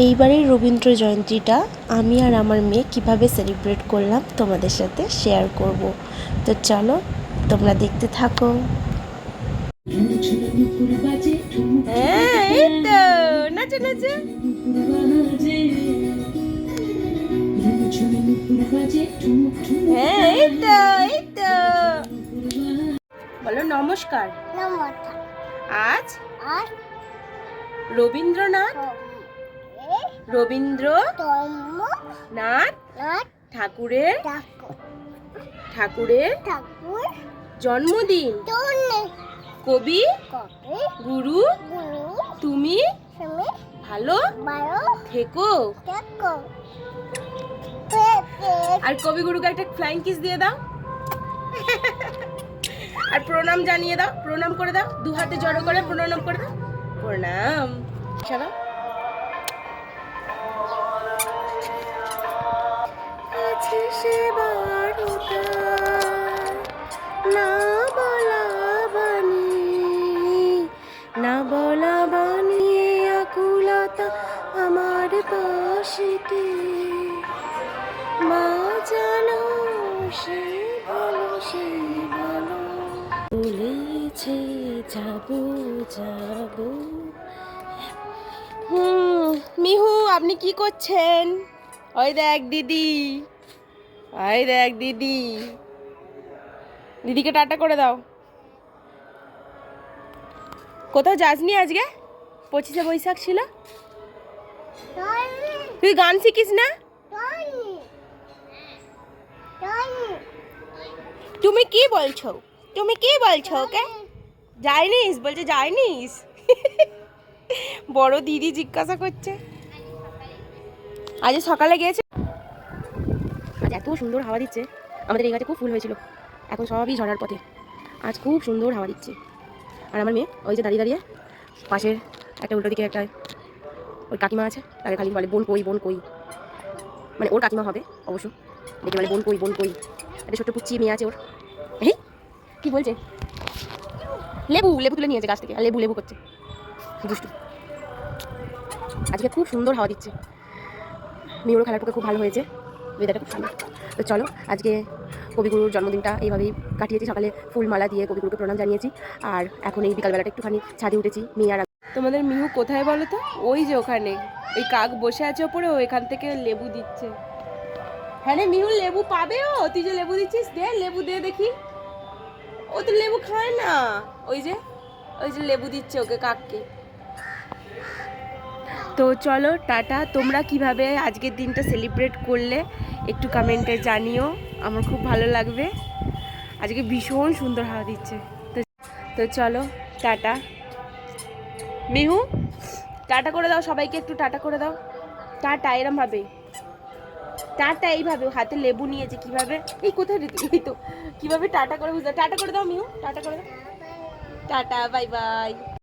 এইবারের রবীন্দ্র জয়ন্তীটা আমি আর আমার মেয়ে কীভাবে সেলিব্রেট করলাম তোমাদের সাথে শেয়ার করব। তো চলো তোমরা দেখতে থাকো। হ্যাঁ নাচো নাচো। হ্যাঁ বলো নমস্কার। নমস্কার। আজ আর রবীন্দ্রনাথ রবীন্দ্র নাথ ঠাকুরের ঠাকুরের ঠাকুর। জন্মদিন। কবি গুরু তুমি ভালো থেকো। আর কবি গুরুকে একটা ফ্লাইং কিস দিয়ে দাও। আর প্রণাম জানিয়ে দাও। প্রণাম করে দাও। দু হাতে জড়ো করে প্রণাম করে দাও। প্রণাম। বারোটা, না বলা বাণী, না বলা বাণী আকুলতা আমার পাশেতে মা জানো সে ভালো হুম মিহু আপনি কি করছেন? ওই দেখ দিদি। ওই দেখ দিদি। দিদিকে টাটা করে দাও। কোথাও যাসনি আজকে? পঁচিশে বৈশাখ ছিল? তুই গান শিখিস না? তুমি কি বলছো? তুমি কি বলছো ওকে? যাইনিস? বলছে যাইনিস। বড় দিদি জিজ্ঞাসা করছে। আজ সকালে গিয়েছে আজ এত সুন্দর হাওয়া দিচ্ছে, আমাদের এই গাছে খুব ফুল হয়েছিল। এখন সবই ঝরার পথে। আজ খুব সুন্দর হাওয়া দিচ্ছে। আর আমার মেয়ে ওই যে দাঁড়িয়ে দাঁড়িয়ে পাশের একটা উল্টো দিকে একটা ওই কাকিমা আছে, তাকে খালি বলে, বোন কই বোন কই? মানে ওর কাকিমা হবে অবশ্য। দেখে বলে, বোন কই বোন কই? একটা ছোট্ট পুচ্ছি মেয়ে আছে ওর। এই, কি বলছে? লেবু লেবু তুলে নিয়েছে গাছ থেকে। আর লেবু লেবু করছে। দুষ্টু। আজকে খুব সুন্দর হাওয়া দিচ্ছে। মিউর খেলার পক্ষে খুব ভালো হয়েছে। ওয়েদারটা খুব সুন্দর তো চলো, আজকে কবিগুরুর জন্মদিনটা এইভাবেই কাটিয়েছি। সকালে ফুল মালা দিয়ে কবিগুরুকে প্রণাম জানিয়েছি। আর এখন এই বিকালবেলাটা একটুখানি ছাদে উঠেছি, মেয়ে আর তোমাদের মিহু কোথায় বলো তো? ওই যে ওখানে। ওই কাক বসে আছে ওপরে, ও এখান থেকে লেবু দিচ্ছে। হ্যাঁ রে মিহু লেবু পাবে ও? তুই যে লেবু দিচ্ছিস, দে, লেবু দে দেখি। ও তো লেবু খায় না। ওই যে ওই যে লেবু দিচ্ছে ওকে কাককে। তো চলো, টাটা। তোমরা কীভাবে আজকের দিনটা সেলিব্রেট করলে? একটু কমেন্টে জানিও। আমার খুব ভালো লাগবে। আজকে ভীষণ সুন্দর হাওয়া দিচ্ছে। তো তো চলো, টাটা। মিহু, টাটা করে দাও সবাইকে, একটু টাটা করে দাও। টাটা এরমভাবে টাটা এইভাবে, হাতে লেবু নিয়েছে কীভাবে? এই কোথায় এই তো। কীভাবে টাটা করে বুঝতে টাটা করে দাও মিহু, টাটা করে দাও। Tata bye bye